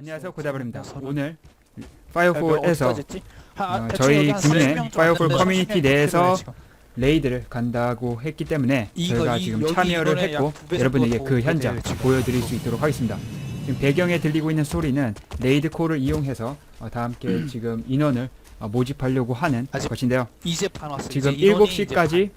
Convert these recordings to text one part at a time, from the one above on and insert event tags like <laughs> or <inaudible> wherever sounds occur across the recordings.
안녕하세요 고다블입니다. 서른. 오늘 야, 파이어폴에서 어디까지 했지? 하- 어, 저희 여기 한 국내 30명 정도 파이어폴 커뮤니티 30명 내에서. 레이드를 간다고 했기 때문에 저희가 이- 지금 참여를 했고 여러분에게 더그 현장. 보여드릴 수 있도록 하겠습니다. 지금 배경에 들리고 있는 소리는 레이드 콜을 이용해서 어, 다 함께 지금 인원을 어, 모집하려고 하는 것인데요. 지금 이제 인원이 이제 7시까지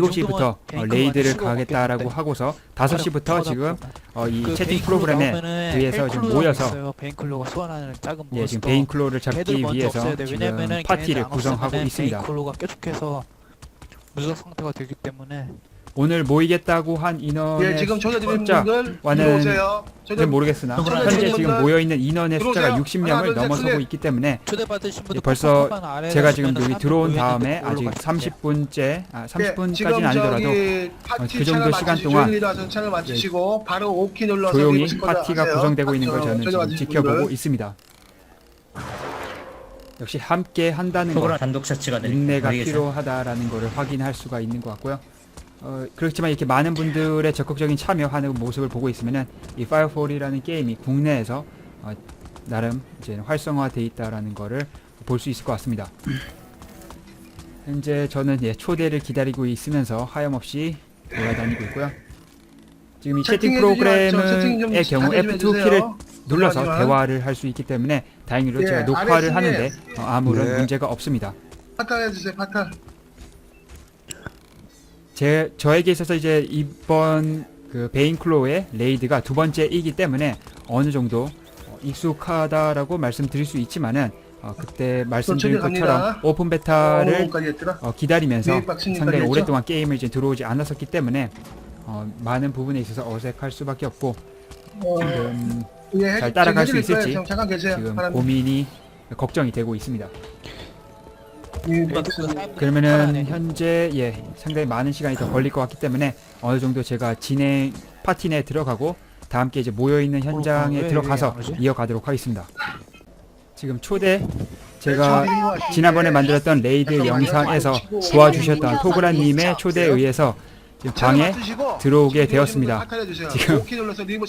7시부터 어, 정도면 레이드를 가겠다라고 치고 하고서 반 5시부터 하다 지금 어, 이 그 채팅 프로그램에 의해서 지금 모여서. 베인클로가 소환하는 작은 예, 지금. 베인클로를 잡기 위해서. 지금 파티를 구성하고 있습니다. 베인클로가 계속해서 무적 상태가 되기 때문에 오늘 모이겠다고 한 인원의 예, 지금 초대드린 숫자 분들 와는 들어오세요. 초대 는 모르겠으나 초대 현재 지금 분들 모여 있는 인원의 숫자가 들어오세요. 60명을 하나, 둘, 셋, 넘어서고. 있기 때문에 초대받으신 분들 예, 벌써 아래에 제가 지금 가시면은 여기 들어온 사람들 다음에 아직 걸로 갈게요. 30분째 아 예, 지금 30분까지는 아니더라도 저기 파티 그 정도 채널 시간 동안 조용히라도 채널 마치시고 바로 오키 눌러서 조용히 리모컨 파티가 하세요. 구성되고 있는 걸 어, 저는 지금 지켜보고. 있습니다. 역시 함께 한다는 것 프로그램 단독 셔츠가 되니까 인내가. 필요하다라는 것을 확인할 수가 있는 것 같고요. 어, 그렇지만 이렇게 많은 분들의 적극적인 참여하는 모습을 보고 있으면은 이 파이어폴이라는 게임이 국내에서 어, 나름 이제 활성화돼 있다라는 거를 볼 수 있을 것 같습니다. <clears throat> 현재 저는 예, 초대를 기다리고 있으면서 하염없이 돌아다니고 있고요. 지금 이 채팅 프로그램의 경우 자제 좀 F2 해주세요. 키를 눌러서 죄송하지만. 대화를 할 수 있기 때문에 다행히도 예, 제가 녹화를 중에 하는데 어, 아무런 네. 문제가 없습니다. 파탈 해주세요. 파탈. 제 저에게 있어서 이제 이번 그 베인클로의 레이드가 두 번째이기 때문에 어느 정도 어, 익숙하다라고 말씀드릴 수 있지만은 어, 그때 말씀드린 것처럼. 오픈 베타를. 어, 기다리면서 네, 상당히? 오랫동안 게임을 이제 들어오지 않았었기 때문에 어, 많은 부분에 있어서 어색할 수밖에 없고 어, 지금 예, 잘 따라갈 수 있을지. 지금. 고민이 걱정이 되고 있습니다. 예, 그 그러면은 현재 예 상당히 많은 시간이 더 걸릴 것 같기 때문에 어느 정도 제가 진행 파티 내에 들어가고 다 함께 이제 모여 있는 현장에 들어가서? 이어가도록 하겠습니다. 지금 초대 네, 제가 지난번에 만들었던 레이드. 영상에서 도와주셨던 토그라님의 초대에 의해서 지금 방에 들어오게 되었습니다. 지금-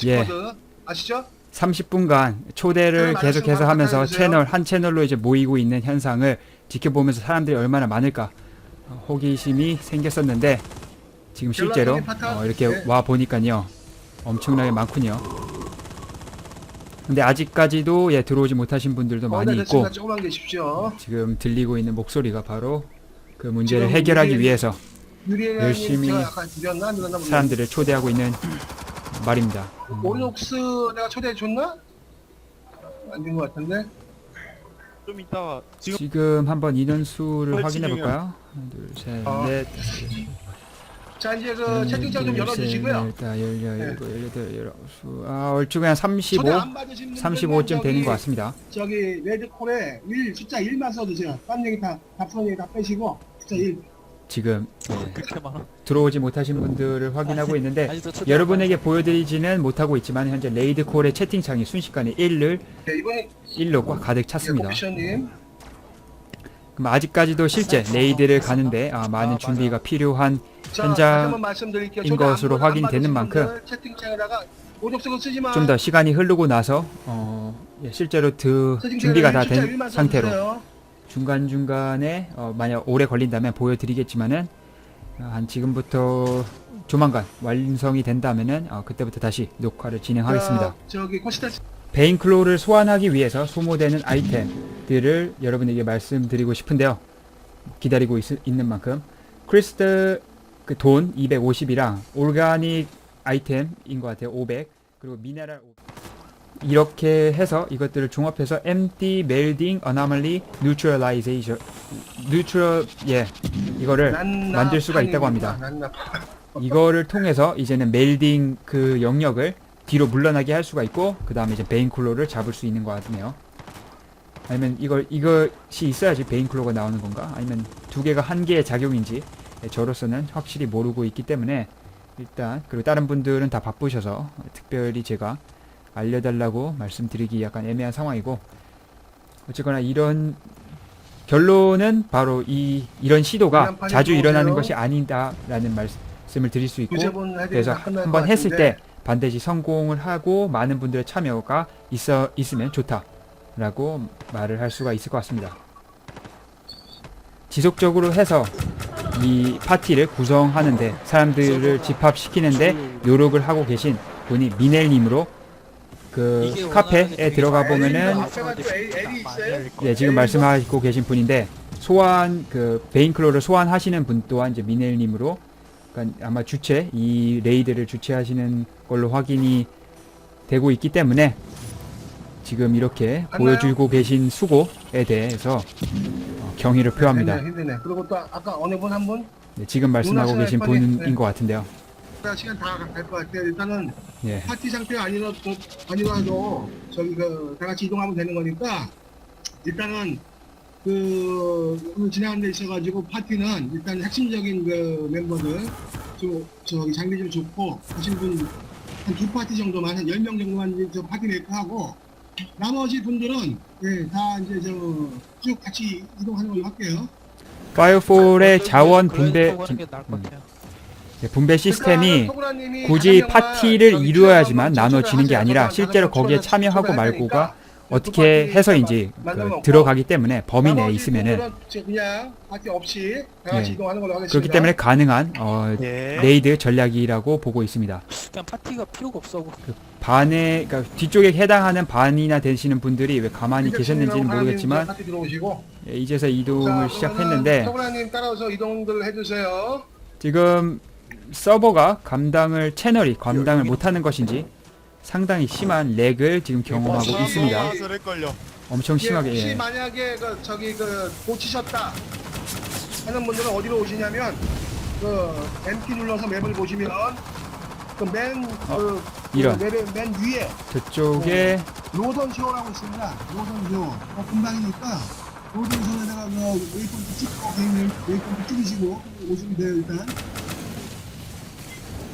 예. 코드 아시죠? 30분간 초대를 계속해서 하면서. 채널 한 채널로 이제 모이고 있는 현상을 지켜보면서 사람들이 얼마나 많을까 어, 호기심이 생겼었는데 지금 실제로? 어, 이렇게 네. 와 보니까요 엄청나게 많군요. 근데 아직까지도 예 들어오지 못하신 분들도 많이 있고. 지금 들리고 있는 목소리가 바로 그 문제를 해결하기 위해서 열심히. 사람들을 초대하고 있는 말입니다. 음. 오리녹스 내가 초대해 줬나? 안 된 것 같은데. 좀 이따 지금 지금 한번 인원수를 헐, 확인해. 볼까요? 하나, 둘, 셋, 어. 넷, 자 이제 그 채팅창 좀 둘, 열어주시고요. 다 열려, 네. 일곱, 열여덟, 열아홉, 아 얼추 그냥 35, 초대 안 받으신 분들은 35쯤 되는 저기- 것 같습니다. 저기 레드콜에 1 숫자 1만 써주세요. 딴 얘기 다 답선 얘기 다 빼시고 숫자 1. 지금 예, 그렇게 많아. 들어오지 못하신 분들을 확인하고 있는데 여러분에게 보여드리지는 못하고 있지만 현재 레이드 콜의 채팅창이 순식간에 1을 네, 이번에 1로 가득 찼습니다. 오피셔님 그럼 아직까지도 실제 레이드를 가는데 아, 많은 아, 준비가 필요한 자, 현장인 것으로 확인되는 만큼. 좀 더 시간이 흐르고 나서 어, 예, 실제로 그 채팅창에다가 준비가 다된 1만 상태로 써주세요. 중간 중간에 어, 만약 오래 걸린다면 보여드리겠지만은 어, 한 지금부터 조만간 완성이 된다면은 어, 그때부터 다시 녹화를 진행하겠습니다. 자, 저기 코시타 베인클로를 소환하기 위해서 소모되는 아이템들을 여러분에게 말씀드리고 싶은데요. 기다리고 있, 는 만큼 크리스트 그 돈 250이랑 올가닉 아이템인 것 같아요. 500 그리고 미네랄 500. 이렇게 해서 이것들을 종합해서 empty melding anomaly neutralization neutral 예 이거를 만들 수가 있다고 합니다. 이거를 통해서 이제는 멜딩 그 영역을 뒤로 물러나게 할 수가 있고 그 다음에 이제 베인클로를 잡을 수 있는 것 같네요. 아니면 이걸 이것이 있어야지 베인클로가 나오는 건가? 아니면 두 개가 한 개의 작용인지 예, 저로서는 확실히 모르고 있기 때문에 일단 그리고 다른 분들은 다 바쁘셔서 특별히 제가 알려달라고 말씀드리기 약간 애매한 상황이고 어쨌거나 이런 결론은 바로 이 이런 시도가 자주 일어나는. 것이 아니다라는 말씀을 드릴 수 있고 그래서 한번 것 했을. 때 반드시 성공을 하고 많은 분들의 참여가 있어 있으면 좋다라고 말을 할 수가 있을 것 같습니다. 지속적으로 해서 이 파티를 구성하는데 사람들을 집합시키는데 노력을 하고 계신 분이 미넬님으로 그 카페에 들어가 보면은 L이 있어요? 예, 지금 말씀하고 계신 분인데 소환 그 베인클로를 소환하시는 분 또한 이제 미넬님으로 그러니까 아마 주최 이 레이드를 주최하시는 걸로 확인이 되고 있기 때문에 지금 이렇게 맞나요? 보여주고 계신 수고에 대해서 어, 경의를 표합니다. 힘드네, 힘드네. 그리고 또 아까 어느 분한 분? 네, 지금 말씀하고 계신 분인 네. 것 같은데요. 자, 시간 다 갈 것 같아요. 일단은 예, 파티 상태가 아니라도, 아니라도 저기 그, 다 같이 이동하면 되는 거니까 일단은 그, 오늘 진행하는 데 있어가지고 파티는 일단 핵심적인 그 멤버들 좀, 저기 장비 좀 좋고 하신 분 한 두 파티 정도만, 한 10명 정도만 이제 저 파티 메이크하고 나머지 분들은 예, 다 이제 저 쭉 같이 이동하는 걸로 할게요. 파이어폴의 자원 분배 하는 게 나을 것 음. 예, 분배 시스템이 그러니까 토그라님이 굳이 파티를 이루어야지만 나눠지는 게 아니라 실제로 명 거기에 참여하고 말고가 하니까 어떻게 그 해서인지 그 들어가기 때문에 범위 내에 있으면은 예. 그렇기 때문에 가능한 어, 예. 레이드 전략이라고 보고 있습니다. 그냥 파티가 필요가 없어. 반에 그러니까 뒤쪽에 해당하는 반이나 되시는 분들이 왜 가만히 이제 계셨는지는 모르겠지만 예, 이제서 이동을 자, 시작했는데. 지금 서버가 감당을 채널이 감당을 못하는 것인지 상당히 심한 렉을 지금 경험하고 어, 있습니다. 를 걸려. 엄청 예, 심하게 혹시 예. 만약에 그 저기 그 고치셨다 하는 분들은 어디로 오시냐면 그 MT 눌러서 맵을 보시면 그맨그 이런. 맵의 맨 위에 저쪽에 로던 쇼라고 있습니다. 로던 쇼. 어, 금방이니까 로던 쇼에다가 그 웨이포인트 찍고 개인을 웨이포인트 찍으시고 오시면 돼요 일단.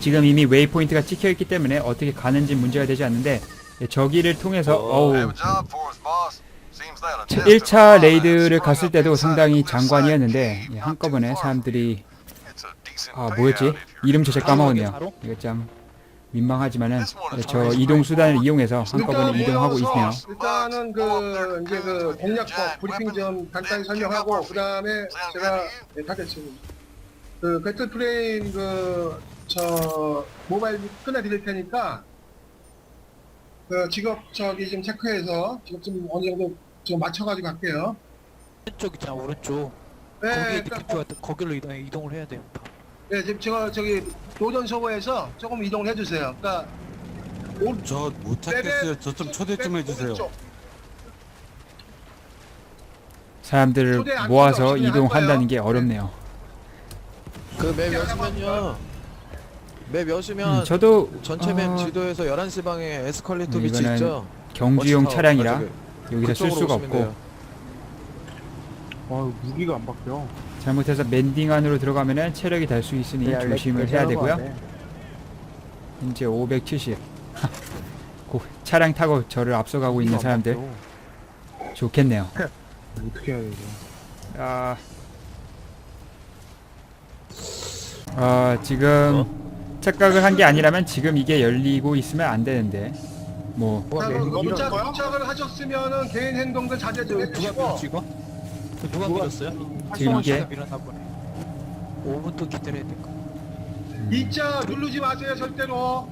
지금 이미 웨이포인트가 찍혀 있기 때문에 어떻게 가는지 문제가 되지 않는데 예, 저기를 통해서 어우. 차- test 1차 of 레이드를 갔을 때도 상당히 장관이었는데 예, 한꺼번에. 사람들이 아 뭐였지? 이름 저제 까먹었네요? 이거 참 민망하지만은 저 이동 수단을. 이용해서 한꺼번에 이동하고 있네요. 일단은 그 이제 그 공략법 브리핑 좀 간단히 설명하고 그 다음에 제가 네, 하겠습니다. 그 배틀 프레임 그 저 모바일 끊어드릴 테니까 그 직업 저기 좀 체크해서 직업 좀 어느 정도 좀 맞춰가지고 갈게요. 오른쪽 있잖아 오른쪽. 네, 거기에 그러니까 거기로 이동, 이동을 해야 돼요. 네, 지금 제가 저기 노전 서버에서 조금 이동을 해주세요. 그러니까 오- 저 못 찾겠어요. 저 좀 초대 좀 해주세요. 오른쪽. 사람들을 모아서 이동한다는 할 게. 어렵네요 그맵 여시면요. 맵 여시면 음, 저도 전체 맵 어, 지도에서 11시 방에 에스컬레이터 네, 위치 이거는 있죠? 경주용. 차량이라 아, 저기 여기서 쓸 그쪽으로 수가 오시면 없고 돼요. 와 무기가 안 바뀌어. 잘못해서 멘딩 안으로 들어가면은 체력이 달 수 있으니 네, 조심을 해야 되고요 현재 570 <laughs> 고- 차량 타고 저를 앞서가고 있는 사람들 좋겠네요 <laughs> 어떻게 해야 되죠? 아, 아 지금 착각을 한 게 아니라면 지금 이게 열리고 있으면 안 되는데 뭐 자, 네, 거야? 도착을 하셨으면은 개인 행동들 자제 좀 누가 해주시고 밀었지 이거? 그 누가 밀었어요? 지금 이게- 시간 밀었나 보네. 5분 또 기다려야 될 거. 이자 누르지 마세요 절대로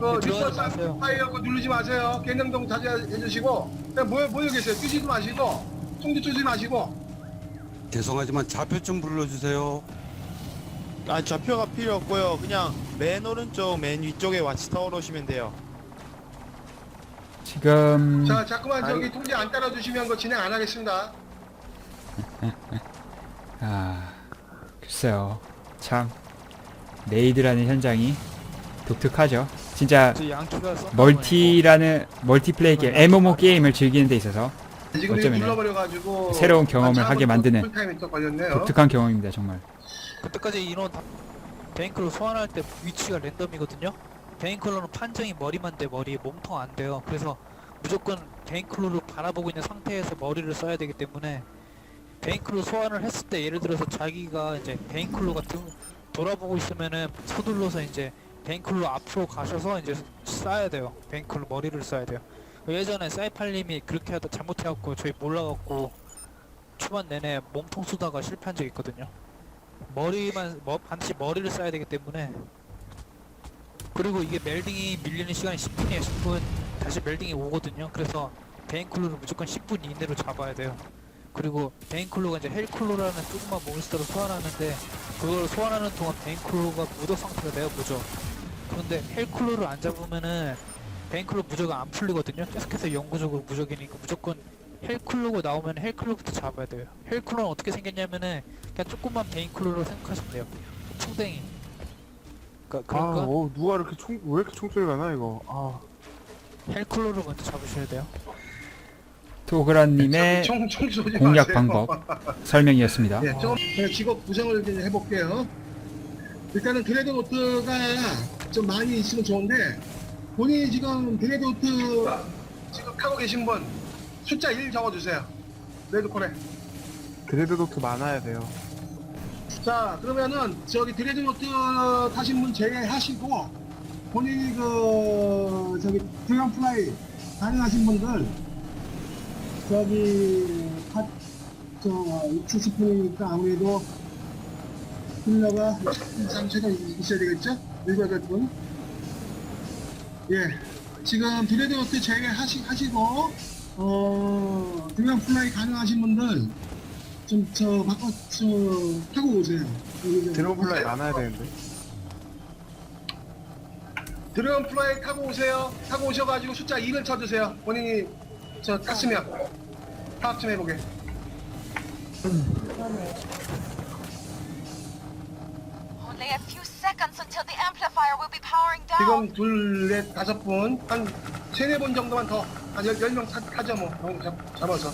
그 네, 들어가지 마세요. 파이어 거 누르지 마세요 개인 행동 자제 해주시고 그냥 모여, 모여 계세요 뛰지도 마시고 총도 쏘지 마시고 죄송하지만 좌표 좀 불러주세요. 아 좌표가 필요 없고요. 그냥 맨 오른쪽 맨 위쪽에 와치타워로 오시면 돼요. 지금 자 자꾸만 저기 통제 안 따라주시면 그 진행 안 하겠습니다. <laughs> 아 글쎄요. 참 레이드라는 현장이 독특하죠. 진짜 저. 멀티라는 멀티플레이 게임 MMO 게임을 즐기는 데 있어서 지금 이거 어쩌면은 눌러버려가지고 새로운 경험을 아, 하게 만드는 풀타임이 또 걸렸네요. 독특한 경험입니다 정말. 그때까지 인원 다 베인클로 소환할 때 위치가 랜덤이거든요. 베인클로는 판정이 머리만 돼 머리 몸통 안 돼요. 그래서 무조건 베인클로를 바라보고 있는 상태에서 머리를 써야 되기 때문에 베인클로 소환을 했을 때 예를 들어서 자기가 이제 베인클로 같은 돌아보고 있으면은 서둘러서 이제 베인클로 앞으로 가셔서 이제 쏴야 돼요. 베인클로 머리를 쏴야 돼요. 예전에 사이팔님이 그렇게 하다 잘못해갖고 저희 몰라갖고 초반 내내 몸통 쏘다가 실패한 적 있거든요. 머리만 뭐, 반드시 머리를 쏴야 되기 때문에 그리고 이게 멜딩이 밀리는 시간이 10분이에요. 10분 다시 멜딩이 오거든요. 그래서 베인클로를 무조건 10분 이내로 잡아야 돼요. 그리고 베인클로가 이제 헬클로라는 조그만 몬스터를 소환하는데 그걸 소환하는 동안 베인클로가 무적 상태가 돼요 무적 그런데 헬클로를 안 잡으면은 베인클로 무적이 안 풀리거든요 계속해서 영구적으로 무적이니까 무조건 헬클로가 나오면 헬클로부터 잡아야 돼요 헬클로는 어떻게 생겼냐면은 그냥 조그만 베인클로로 생각하시면 돼요 풍뎅이 그러니까, 아, 그러니까 어, 누가 이렇게 총, 왜 이렇게 총소리가 나, 이거. 아, 헬클로를 먼저 잡으셔야 돼요 총, 총 쏘지 공략 마세요. 방법 <laughs> 설명이었습니다. 예, 좀 제가 직업 구성을 이제 해볼게요. 일단은 드레드노트가 좀 많이 있으면 좋은데 본인이 지금 드레드노트 지금 타고 계신 분 숫자 1 적어주세요. 레드콜에. 드레드노트 많아야 돼요. 자 그러면은 저기 드레드노트 타신 분 제외하시고 본인이 그 저기 드럼 플라이 가능하신 분들 저기 핫, 저 70분이니까 아무래도 힐러가 3세가 있어야 되겠죠? 7, 8분 예 지금 드레드노트 제외하시, 하시고 어 드럼 플라이 가능하신 분들 좀저 바꿔 저 타고 오세요. 여기 저- 드럼플라이 많아야 되는데. 드래곤 플라이 타고 오세요. 타고 오셔가지고 숫자 2를 쳐주세요. 본인이 저 탔으면 파악 좀 해보게. Only a few seconds until the amplifier will be powering down. 지금 둘, 넷, 다섯 분, 한 세네 분 정도만 더, 한 열, 열명 타, 타죠 뭐. 어, 잡, 잡아서.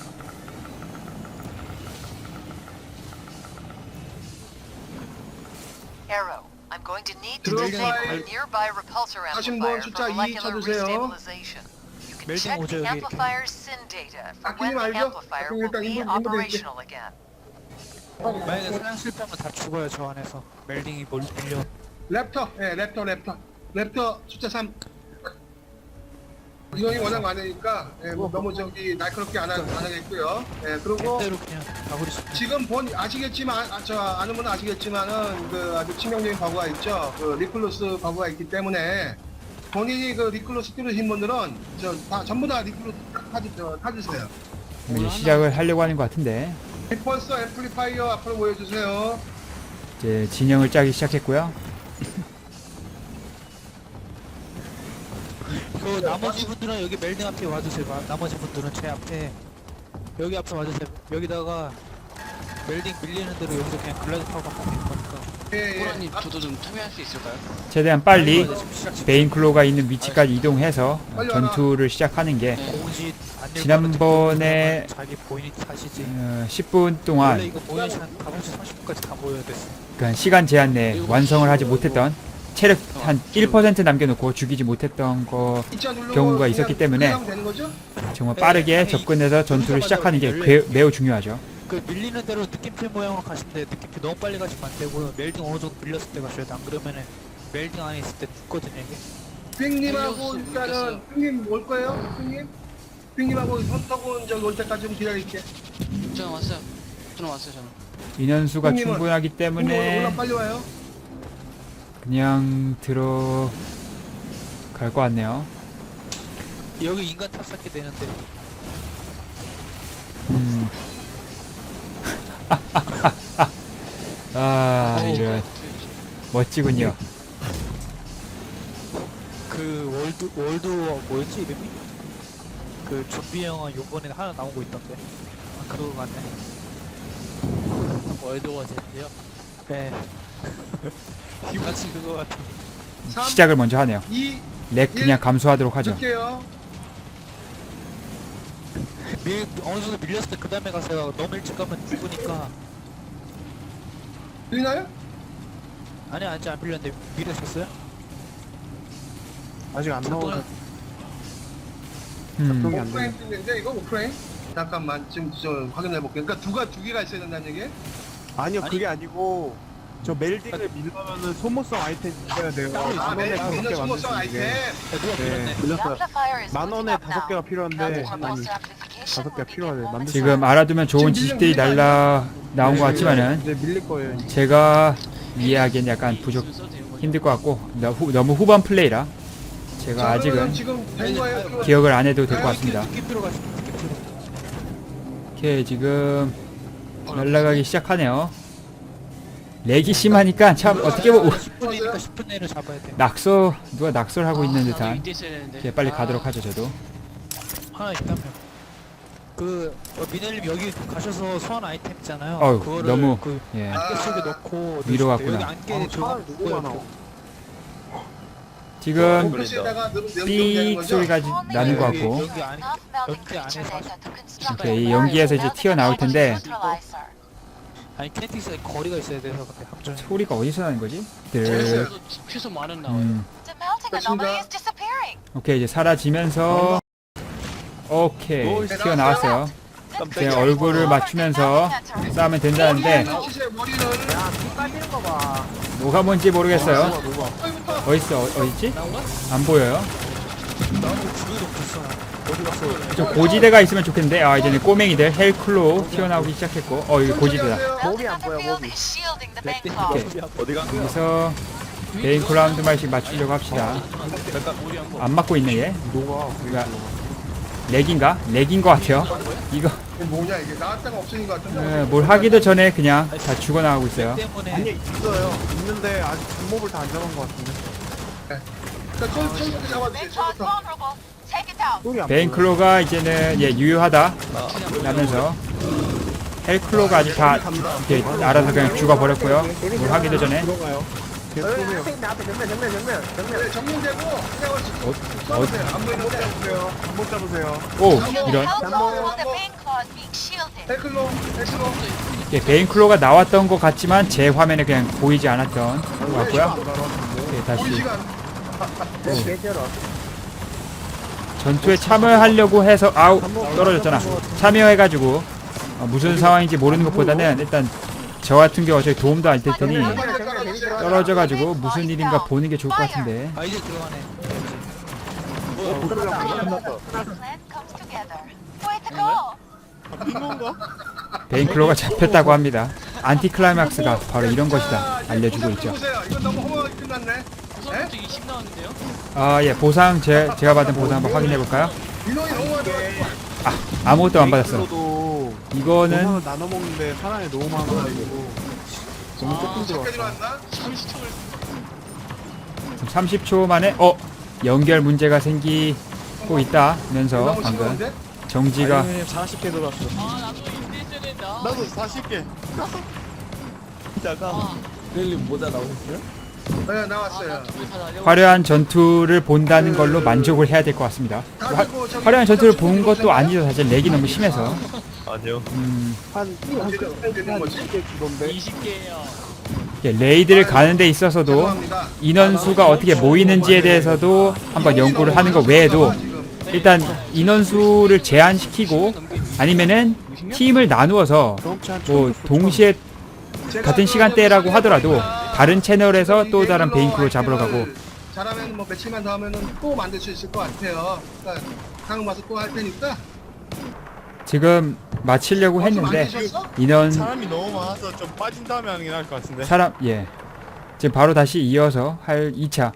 Going to need to Drone disable fire. a nearby repulsor 하신 분 amplifier 숫자 for 2 molecular 쳐주세요. restabilization. You can 멜딩 check 오죠, the 여기 이렇게. amplifier's SIN data for 아끼지 the 말죠? amplifier 아끼면 will 일단 be 인분, 인분 드릴게요. operational again. 만약에 사냥 실패하면 다 죽어요 저 안에서 멜딩이 몰 밀려 랩터, 예, 랩터, 랩터. 랩터 숫자 3. 인원이 워낙 많으니까, 예, 뭐 너무 저기 날카롭게 안, 하, 안 하겠고요. 예, 그리고 그냥 지금 본 아시겠지만 아, 저 아는 분은 아시겠지만은 그 아주 치명적인 과거가 있죠. 그 리클루스 과거가 있기 때문에 본인이 그 리클루스 뚫으신 분들은 저다 전부 다 리클루스 타주 저 타주세요. 이제 시작을 하려고 하는 것 같은데 리펄스 앰플리파이어 앞으로 보여주세요. 이제 진영을 짜기 시작했고요. 그 나머지 분들은 여기 멜딩 앞에 와주세요. 마- 나머지 분들은 제 앞에 여기 앞에 와주세요. 여기다가 멜딩 밀리는 대로 여기서 그냥 글라이드 타고 가면 될 거니까. 예, 예. 아, 최대한 빨리 이거 지금 시작 지금 베인클로가 있는 위치까지 이동해서 어, 빨리. 전투를 시작하는 게 공지 안 지난번에 자기 보이니 타시지. 어, 10분 원래 동안 이거 모여시 한 5시 30분까지 다 모여야 됐어. 그 시간 제한 내에 완성을 하지 못했던 체력 한 1% 남겨놓고 죽이지 못했던 거 경우가 있었기 때문에? 정말 빠르게 접근해서 전투를 시작하는 게 꽤- 매우 중요하죠. 그 밀리는 대로 느낌표 모양으로 가시는데 느낌표 너무 빨리 가시면 안 되고요. 멜딩 어느 정도 밀렸을 때 가셔야 돼. 안 그러면은 멜딩 안에 있을 때 죽거든요 이게. 빅님하고 일단은 빅님 올 거예요? 빅님? 빅님하고 헌터군 저기 올 때까지 좀 기다릴게. 저는 왔어요. 저는 왔어요, 저는. 인원수가 형님은- 충분하기 때문에 오늘 빨리 와요. 그냥 들어갈 것 같네요. 여기 인간 탑승기 되는데 음. <laughs> 아, 이런 멋지군요. 그 월드 월드 뭐였지 이름이? 그 좀비 영화 요번에 하나 나온 거 있던데. 아 그거 같네. 월드워 제트요? 네. 마치 그거 같아. 3, 시작을 먼저 하네요. 2, 렉 그냥 감수하도록 하죠. 넣을게요. 밀 어느 정도 밀렸을 때 그 다음에 가세요. 너무 일찍 가면 죽으니까. 들리나요? 아니 아직 안 밀렸는데 밀으셨어요? 아직 안 음, 안 오프레임 되네. 뜨는데 이거 오프레임? 잠깐만 지금 저 확인해 볼게요. 그러니까 두가 두 개가 있어야 된다는 얘기? 아니요, 아니. 그게 아니고, 저 멜딩을 밀려면은 소모성 아이템 있어야 돼요. 만 원에 다섯 개 만들 수 있는 게. 네, 밀렸어요. 만 원에 다섯 개가 필요한데 한 다섯 개가. 만들 수 지금 알아두면 좋은 지식들이 날라 나온 것 같지만은 이제 밀릴 거예요. 이제. 제가 이해하기엔 약간 부족 힘들 것 같고 너- 후- 너무 후반 플레이라 제가 아직은 지금 된 거예요. 기억을 안 해도 될 것 같습니다. 오케이 지금 날아가기 시작하네요. 렉이 심하니까 참 어떻게 보면 10분이니까 10분 내로 잡아야 돼. 낙서 누가 낙설하고 있는 아, 듯한 밑에 있어야 되는데. 이렇게 빨리 아, 가도록 하죠 저도. 하나 있다면. 그 어, 미넬님 여기 가셔서 소환 아이템 있잖아요. 어휴, 그거를 너무- 그 예. 안개 속에 넣고 위로 갔구나. 여기 안개 아, 들어가? 지금 거죠? 소리가 지- 나는 것 여기, 같고 여기 안에 오케이 이 연기에서 이제 튀어나올 텐데 아니 캔티스가 거리가 있어야 돼서 근데 함정. 소리가 어디서 나는 거지? 그래서 최소 만원 나와요. 음, anomaly is 오케이 이제 사라지면서 오케이 튀어나왔어요. 제 얼굴을 맞추면서 싸우면 된다는데 뭐가 뭔지 모르겠어요. 어딨어? 어, 어딨지? 안 보여요. 좀 고지대가 있으면 좋겠는데 아 이제는 꼬맹이들 헬클로 튀어나오기 시작했고 어 여기 고지대다. 몸이 안 보여 몸이 오케이. 여기서 메인 클라운드 말씩 맞추려고 합시다. 안 맞고 있네 얘. 뭐가 우리가 렉인가? 렉인 것 같아요. 이거 뭐냐 이게 나왔다가 없어진 것 같은데 어, 뭘 하기도 전에 그냥 다 죽어나가고 있어요. 아니 있어요. 있는데 아직 방법을 다 안 잡은 것 같은데. 자 처음 처음부터 잡아주세요 처음부터 베인 클로가 이제는 예 유효하다. 라면서. 헬클로가 아직 다 이렇게 알아서 그냥 죽어버렸고요. 뭘 하기도 전에. 네, 어. 오 이런. 예, 베인 클로가 나왔던 것 같지만 제 화면에 그냥 보이지 않았던 것 같고요. 예, 우리 다시 시간 전투에 참여하려고 해서 아우 떨어졌잖아. 참여해가지고 어, 무슨 상황인지 모르는 것보다는 일단 저 같은 경우 어차피 도움도 안 될 테니 떨어져가지고 무슨 일인가 보는 게 좋을 것 같은데 아 이제 들어가네. 베인 클로가 잡혔다고 합니다. 안티클라이막스가 바로 이런 것이다 알려주고 있죠. 너무 우선부터 20 나왔는데요. 아 예 보상 제, 제가 받은 보상 한번 확인해 볼까요? 인원이 너무 많아 아무것도 안 받았어. 도 이거는 는 나눠 먹는데 사람이 너무 많아가지고 너무 조금 몇개 들어왔어. 들어왔나? 30초를 30초 만에 어 연결 문제가 생기고 있다면서 너무 방금 심한데? 정지가 아니 40개 들어왔어 아 나도 있어야 된다. 나도 40개. 아, 릴님 모자 나오셨어요? 네 아, 나왔어요. 화려한 전투를 본다는 걸로 만족을 해야 될 것 같습니다. 화, 저기 화려한 전투를 본 것도 아니죠. 사실 렉이 너무 심해서. 아니요. 음, 한 되는 거지 20개 주던데. 20개예요. 이렇게 레이드를 가는 데 있어서도 죄송합니다 인원수가 어떻게 모이는지에 대해서도 한번 연구를 하는 것 외에도 일단 인원수를 제한시키고 아니면은 팀을 나누어서 뭐1900 동시에 같은 시간대라고 하더라도 다른 채널에서 또 다른 베인크로 잡으러 가고 잘하면 뭐 며칠만 더 하면은 또 만들 수 있을 것 같아요 그러니까 상황 봐서 또 할 테니까 지금 마치려고 했는데? 인원 사람이 너무 많아서 좀 빠진 다음에 하는 게 나을 것 같은데. 사람 예 지금 바로 다시 이어서 할 2차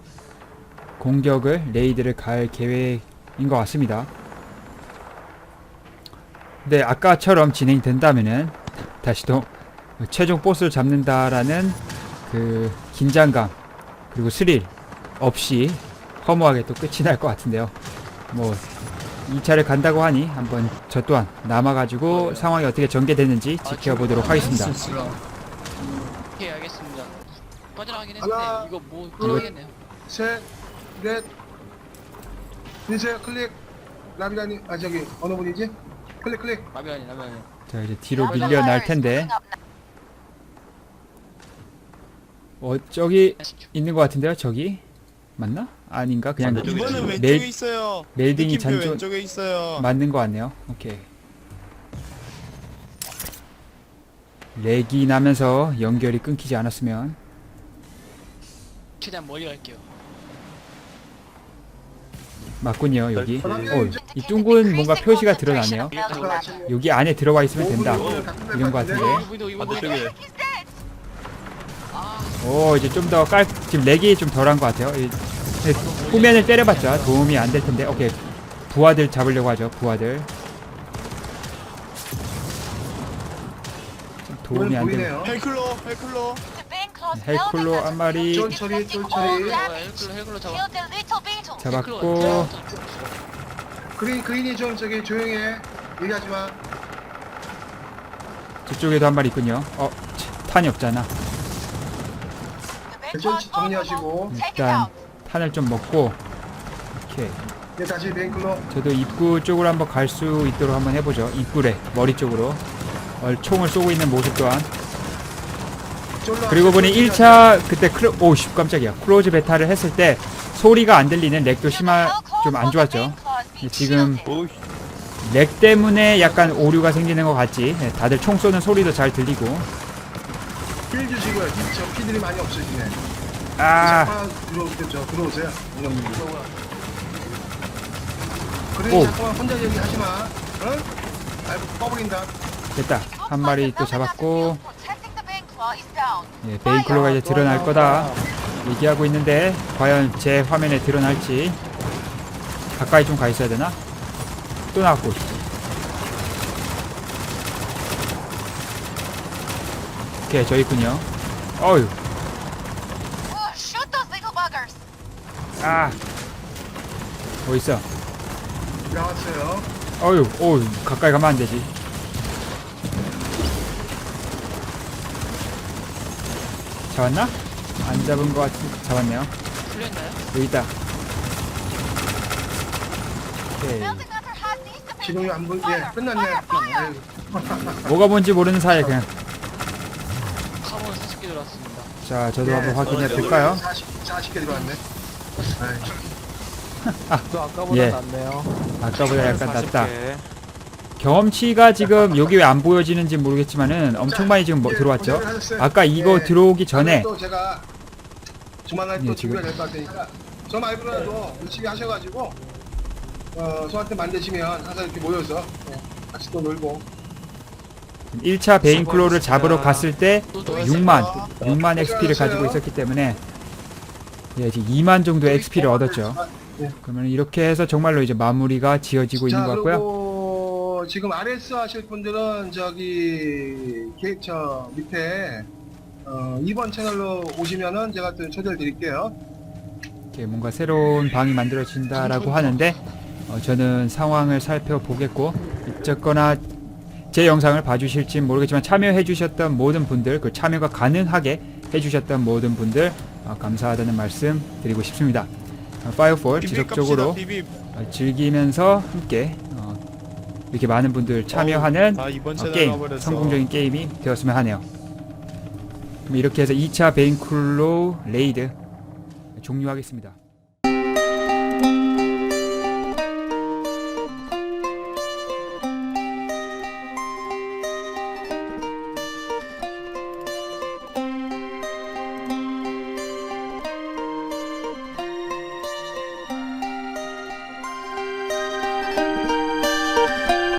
공격을 레이드를 갈 계획인 것 같습니다. 근데 아까처럼 진행된다면은 다시 또 최종 보스를 잡는다라는 그 긴장감 그리고 스릴 없이 허무하게 또 끝이 날 것 같은데요. 뭐 2차를 간다고 하니 한번 저 또한 남아가지고 상황이 어떻게 전개되는지 지켜보도록 하겠습니다. 오케이 알겠습니다. 빠져나가긴 하나, 했는데 이거 뭐 들어가겠네요. 셋 넷 인쇄 클릭 라비다니 아 저기 어느 분이지? 클릭 클릭 라면이 라면이. 자 이제 뒤로 밀려날 텐데 어 저기 있는 것 같은데요? 저기? 맞나? 아닌가? 그냥 이번은 왼쪽에 메일- 있어요. 멜딩이 느낌표 잔존 왼쪽에 있어요. 맞는 것 같네요. 오케이. 렉이 나면서 연결이 끊기지 않았으면 최대한 멀리 갈게요. 맞군요 여기. 어, 이 둥근 뭔가 표시가 드러나네요. 여기 안에 들어와 있으면 된다. 이런 거 같은데. 이 분도 이분도 반대쪽에 오 이제 좀 더 깔 지금 렉이 좀 덜한 것 같아요 이- 이 후면을 때려봤자 도움이 안 될 텐데 오케이 부하들 잡으려고 하죠 부하들 좀 도움이 안 되는 보이네요. 헬클로 헬클로 헬클로 한 마리 쫄 처리, 쫄 처리. 헬클로 헬클로 잡아. 잡았고 그린, 그린이 좀 저기 조용해. 얘기하지 마. 저쪽에도 한 마리 있군요 어 치, 탄이 없잖아 대전 정리하시고. 일단 탄을 좀 먹고 오케이. 네, 다시 베인클로. 저도 입구 쪽으로 한번 갈 수 있도록 한번 해보죠. 입구래 머리 쪽으로. 어, 총을 쏘고 있는 모습 또한. 그리고 보니 하시고. 1차 그때 클로 오씨 깜짝이야. 클로즈 베타를 했을 때 소리가 안 들리는 렉도 심하 좀 안 좋았죠. 근데 지금 렉 때문에 약간 오류가 생기는 것 같지. 예, 다들 총 쏘는 소리도 잘 들리고 필 주시고요. 저 피들이 많이 없으시네. 아 잠깐 들어오겠죠. 들어오세요. 이놈들. 오. 그래 잠깐만 혼자 얘기 하지 마. 응? 아, 꺼버린다. 됐다 한 마리 또 잡았고 예, 베인클로가 이제 드러날 거다 얘기하고 있는데 과연 제 화면에 드러날지 가까이 좀 가 있어야 되나? 또 나왔고 오케이 저 있군요 어휴 Shoot those little buggers. 아 어딨어 나왔어요. 어휴 어휴 가까이 가면 안 되지 잡았나? 안 잡은 것 같은 잡았네요 풀렸나요? 여기 있다 오케이 Building under hot needs to be 지금이 안 보이. 예, 끝났네. 아유. 뭐가 뭔지 모르는 사이에 그냥 카본 40개 들어왔습니다. 자 저도 예, 한번 확인해 볼까요? 40, 40개 들어왔네. 아이, 또 아까보다 예. 낫네요. 아까보다 약간 낫다 40개. 경험치가 지금 여기 왜 안 보여지는지 모르겠지만은 엄청 많이 지금 뭐 예, 들어왔죠 고생을 하셨어요. 아까 이거 예. 들어오기 전에 또 제가 조만간 예, 또 지금- 준비가 될 것 같으니까 저 말고라도 열심히 하셔가지고 어, 저한테 만드시면 항상 이렇게 모여서 예, 같이 또 놀고 1차 베인클로를 잡으러 갔을 때또또 6만 6만 XP를 가지고 있었기 때문에 예, 지금 2만 정도 XP를 얻었죠. 그러면 이렇게 해서 정말로 이제 마무리가 지어지고 있는 자, 것 같고요. 그리고 지금 RS 하실 분들은 저기 게, 저 밑에 어, 2번 채널로 오시면은 제가 또 초대를 드릴게요. 이렇게 뭔가 새로운 방이 만들어진다라고 하는데 어, 저는 상황을 살펴보겠고 어쨌거나 제 영상을 봐주실지 모르겠지만 참여해 주셨던 모든 분들 그 참여가 가능하게 해주셨던 모든 분들 어, 감사하다는 말씀 드리고 싶습니다. 어, 파이어폴 지속적으로 어, 즐기면서 함께 어, 이렇게 많은 분들 참여하는 게임 성공적인 게임이 되었으면 하네요. 그럼 이렇게 해서 2차 베인쿨로 레이드 종료하겠습니다.